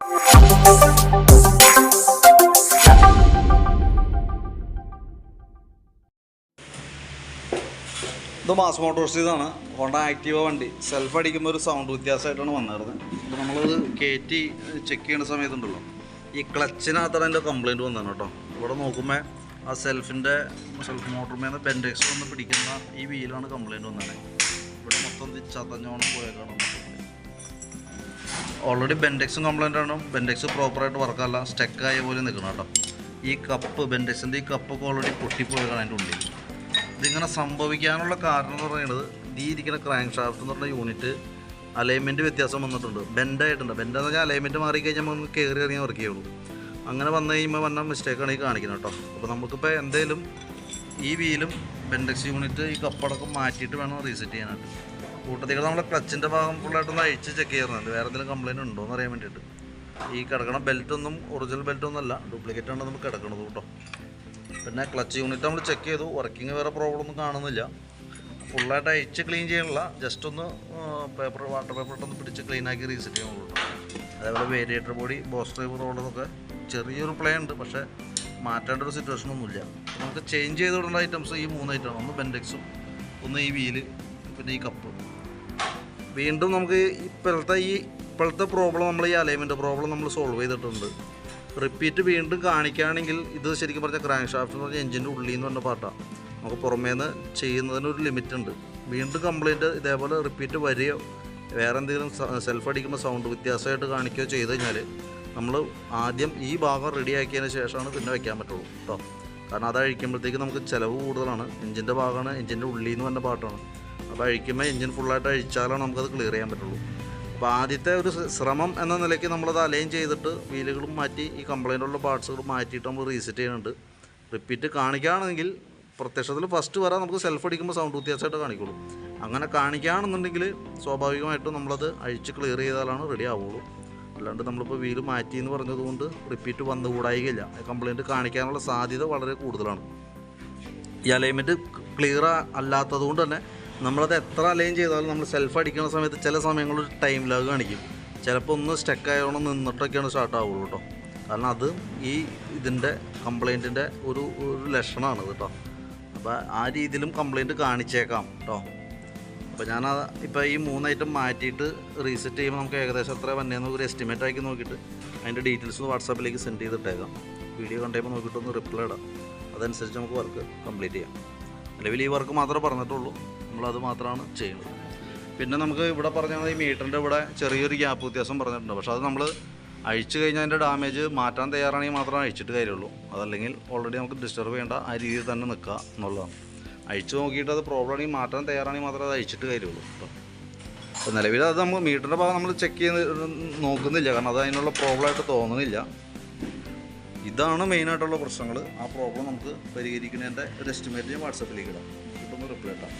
ഇത് mass Motors ഇതാണ് Honda Activa വണ്ടി. സെൽഫ് അടിക്കുമ്പോൾ ഒരു സൗണ്ട് വ്യത്യാസമായിട്ടാണ് വന്നിരുന്നത്. അപ്പോൾ നമ്മളത് കയറ്റി ചെക്ക് ചെയ്യുന്ന സമയത്തുണ്ടല്ലോ ഈ ക്ലച്ചിനകത്താണ് അതിന്റെ കംപ്ലയിന്റ് വന്നതാണ് കേട്ടോ. ഇവിടെ നോക്കുമ്പോൾ ആ സെൽഫിന്റെ സെൽഫ് മോട്ടറിൽ നിന്ന് ബെൻഡെക്സ് വന്ന് പിടിക്കുന്ന ഈ വീലാണ് കംപ്ലയിന്റ് വന്നത്. ഇവിടെ മൊത്തം ചതഞ്ഞോണം പോയേക്കാണ്. ഓൾറെഡി ബെൻഡെക്സും കംപ്ലൈന്റ് ആണ്. ബെൻഡെക്സ് പ്രോപ്പറായിട്ട് വർക്കല്ല സ്റ്റക്കായ പോലെ നിൽക്കണം കേട്ടോ. ഈ കപ്പ് ബെൻഡെക്സിന്റെ ഈ കപ്പൊക്കെ ഓൾറെഡി പൊട്ടിപ്പോയതാണ് അതിന്റെ ഉള്ളിൽ. ഇതിങ്ങനെ സംഭവിക്കാനുള്ള കാരണം എന്ന് പറയുന്നത് ഈ ഇരിക്കുന്ന ക്രാങ്ക് ഷാഫ്റ്റ് എന്ന് പറഞ്ഞ യൂണിറ്റ് അലൈൻമെന്റ് വ്യത്യാസം വന്നിട്ടുണ്ട്. ബെൻഡായിട്ടുണ്ട് ബെൻഡ് എന്ന് പറഞ്ഞാൽ അലൈൻമെന്റ് മാറി കഴിഞ്ഞാൽ നമുക്ക് കയറി ഇറങ്ങി വർക്ക് ചെയ്യുള്ളൂ. അങ്ങനെ വന്നു കഴിയുമ്പോൾ വന്ന മിസ്റ്റേക്കാണ് ഈ കാണിക്കുന്നത് കേട്ടോ. അപ്പോൾ നമുക്കിപ്പോൾ എന്തേലും ഈ വീലും ബെൻഡെക്സ് യൂണിറ്റ് ഈ കപ്പടക്കം മാറ്റിയിട്ട് വേണം റീസെറ്റ് ചെയ്യാനായിട്ട്. കൂട്ടത്തിൽ നമ്മുടെ ക്ലച്ചിന്റെ ഭാഗം ഫുള്ളായിട്ടൊന്ന് അഴിച്ച് ചെക്ക് ചെയ്യുന്നുണ്ട് വേറെ എന്തെങ്കിലും കംപ്ലയിന്റ് ഉണ്ടോ എന്ന് അറിയാൻ വേണ്ടിയിട്ട്. ഈ കിടക്കണ ബെൽറ്റൊന്നും ഒറിജിനൽ ബെൽറ്റൊന്നുമല്ല ഡ്യൂപ്ലിക്കേറ്റ് ആണ് നമുക്ക് കിടക്കണത് കേട്ടോ. പിന്നെ ക്ലച്ച് യൂണിറ്റ് നമ്മൾ ചെക്ക് ചെയ്തു. വർക്കിംഗ് വേറെ പ്രോബ്ലം ഒന്നും കാണുന്നില്ല. ഫുള്ളായിട്ട് അഴിച്ച് ക്ലീൻ ചെയ്യണില്ല ജസ്റ്റ് ഒന്ന് പേപ്പർ വാട്ടർ പേപ്പർ ഇട്ടൊന്ന് പിടിച്ച് ക്ലീൻ ആക്കി റീസെറ്റ് ചെയ്യണുള്ളൂ അതേപോലെ വേരിയേറ്റർ ബോഡി ബോസ് ഡ്രൈവർ റോഡെന്നൊക്കെ ചെറിയൊരു പ്ലേ ഉണ്ട്. പക്ഷേ മാറ്റേണ്ട ഒരു സിറ്റുവേഷൻ ഒന്നുമില്ല. നമുക്ക് ചേഞ്ച് ചെയ്ത് വിടേണ്ട ഐറ്റംസ് ഈ മൂന്ന് ഐറ്റമാണ് ഒന്ന് ബെൻഡെക്സും ഒന്ന് ഈ വീൽ പിന്നെ ഈ കപ്പ് വീണ്ടും നമുക്ക് ഇപ്പോഴത്തെ ഈ ഇപ്പോഴത്തെ പ്രോബ്ലം നമ്മൾ ഈ അലൈൻമെന്റ് പ്രോബ്ലം നമ്മൾ സോൾവ് ചെയ്തിട്ടുണ്ട്. റിപ്പീറ്റ് വീണ്ടും കാണിക്കുകയാണെങ്കിൽ ഇത് ശരിക്കും പറഞ്ഞാൽ ക്രാങ്ക് ഷാഫ്റ്റ് എന്ന് പറഞ്ഞാൽ എഞ്ചിന്റെ ഉള്ളിൽ നിന്ന് പറഞ്ഞ പാട്ടാണ് നമുക്ക് പുറമേ നിന്ന് ചെയ്യുന്നതിന് ഒരു ലിമിറ്റ് ഉണ്ട്. വീണ്ടും കംപ്ലൈന്റ് ഇതേപോലെ റിപ്പീറ്റ് വരികയോ വേറെ എന്തെങ്കിലും സെൽഫ് അടിക്കുമ്പോൾ സൗണ്ട് വ്യത്യാസമായിട്ട് കാണിക്കുകയോ ചെയ്ത് കഴിഞ്ഞാൽ നമ്മൾ ആദ്യം ഈ ഭാഗം റെഡിയാക്കിയതിന് ശേഷമാണ് പിന്നെ വെക്കാൻ പറ്റുള്ളൂ കേട്ടോ കാരണം അത് അഴിക്കുമ്പോഴത്തേക്ക് നമുക്ക് ചിലവ് കൂടുതലാണ്. എഞ്ചിന്റെ ഭാഗമാണ് എഞ്ചിന്റെ ഉള്ളിൽ നിന്ന് വന്ന പാട്ടാണ്. അപ്പോൾ അഴിക്കുമ്പോൾ എഞ്ചിൻ ഫുള്ളായിട്ട് അഴിച്ചാലാണ് നമുക്കത് ക്ലിയർ ചെയ്യാൻ പറ്റുള്ളൂ. അപ്പോൾ ആദ്യത്തെ ഒരു ശ്രമം എന്ന നിലയ്ക്ക് നമ്മളത് അലൈൻ ചെയ്തിട്ട് വീലുകളും മാറ്റി ഈ കംപ്ലൈന്റുള്ള പാർട്സുകൾ മാറ്റിയിട്ട് നമ്മൾ റീസെറ്റ് ചെയ്യുന്നുണ്ട്. റിപ്പീറ്റ് കാണിക്കുകയാണെങ്കിൽ പ്രത്യക്ഷത്തിൽ ഫസ്റ്റ് വരാൻ നമുക്ക് സെൽഫ് അടിക്കുമ്പോൾ സൗണ്ട് വ്യത്യാസമായിട്ട് കാണിക്കുള്ളൂ. അങ്ങനെ കാണിക്കുകയാണെന്നുണ്ടെങ്കിൽ സ്വാഭാവികമായിട്ടും നമ്മളത് അഴിച്ച് ക്ലിയർ ചെയ്താലാണ് റെഡി ആവുള്ളൂ. അല്ലാണ്ട് നമ്മളിപ്പോൾ വീൽ മാറ്റി എന്ന് പറഞ്ഞതുകൊണ്ട് റിപ്പീറ്റ് വന്നുകൂടായികയില്ല. കംപ്ലൈന്റ് കാണിക്കാനുള്ള സാധ്യത വളരെ കൂടുതലാണ്. ഈ അലൈൻമെന്റ് ക്ലിയർ അല്ലാത്തത് കൊണ്ട് തന്നെ നമ്മളത് എത്ര അലൈൻ ചെയ്താലും നമ്മൾ സെൽഫ് അടിക്കുന്ന സമയത്ത് ചില സമയങ്ങളിൽ ടൈം ലാഗ് കാണിക്കും. ചിലപ്പോൾ ഒന്ന് സ്റ്റക്ക് ആയതുകൊണ്ട് നിന്നിട്ടൊക്കെയാണ് സ്റ്റാർട്ട് ആവുള്ളൂ കേട്ടോ കാരണം അത് ഈ ഇതിന്റെ കംപ്ലൈന്റിന്റെ ഒരു ഒരു ലക്ഷണമാണ് കേട്ടോ അപ്പോൾ ആ രീതിയിലും കംപ്ലൈന്റ് കാണിച്ചേക്കാം കേട്ടോ അപ്പോൾ ഞാൻ ഇപ്പോൾ ഈ മൂന്ന് ഐറ്റം മാറ്റിയിട്ട് റീസെറ്റ് ചെയ്യുമ്പോൾ നമുക്ക് ഏകദേശം എത്ര വന്നേന്ന് ഒരു എസ്റ്റിമേറ്റ് ആക്കി നോക്കിയിട്ട് അതിന്റെ ഡീറ്റെയിൽസ് വാട്സാപ്പിലേക്ക് സെൻഡ് ചെയ്തിട്ടേക്കാം. വീഡിയോ കണ്ടപ്പോൾ നോക്കിയിട്ട് ഒന്ന് റിപ്ലൈ ഇടാം. അതനുസരിച്ച് നമുക്ക് വർക്ക് കംപ്ലീറ്റ് ചെയ്യാം. നിലവിൽ ഈ വർക്ക് മാത്രമേ പറഞ്ഞിട്ടുള്ളൂ. നമ്മളത് മാത്രമാണ് ചെയ്യുന്നത്. പിന്നെ നമുക്ക് ഇവിടെ പറഞ്ഞാൽ ഈ മീറ്ററിന്റെ ഇവിടെ ചെറിയൊരു ഗ്യാപ്പ് വ്യത്യാസം പറഞ്ഞിട്ടുണ്ട്. പക്ഷേ അത് നമ്മൾ അഴിച്ചു കഴിഞ്ഞാൽ അതിന്റെ ഡാമേജ് മാറ്റാൻ തയ്യാറാണെങ്കിൽ മാത്രമേ അഴിച്ചിട്ട് കാര്യമുള്ളൂ. അതല്ലെങ്കിൽ ഓൾറെഡി നമുക്ക് ഡിസ്റ്റർബ് ചെയ്യേണ്ട ആ രീതിയിൽ തന്നെ നിൽക്കുക എന്നുള്ളതാണ്. അഴിച്ചു നോക്കിയിട്ട് അത് പ്രോബ്ലം ആണെങ്കിൽ മാറ്റാൻ തയ്യാറാണെങ്കിൽ മാത്രമേ അത് അഴിച്ചിട്ട് കാര്യമുള്ളൂ അപ്പോൾ നിലവിൽ അത് നമ്മൾ മീറ്ററിന്റെ ഭാഗം നമ്മൾ ചെക്ക് ചെയ്ത് നോക്കുന്നില്ല. കാരണം അത് അതിനുള്ള പ്രോബ്ലമായിട്ട് തോന്നുന്നില്ല. ഇതാണ് മെയിനായിട്ടുള്ള പ്രശ്നങ്ങൾ. ആ പ്രോബ്ലം നമുക്ക് പരിഹരിക്കുന്നതിന്റെ ഒരു എസ്റ്റിമേറ്റ് ഞാൻ വാട്സപ്പിലേക്ക് ഇടാം. കിട്ടുന്ന റിപ്ലൈ ഇട്ടാം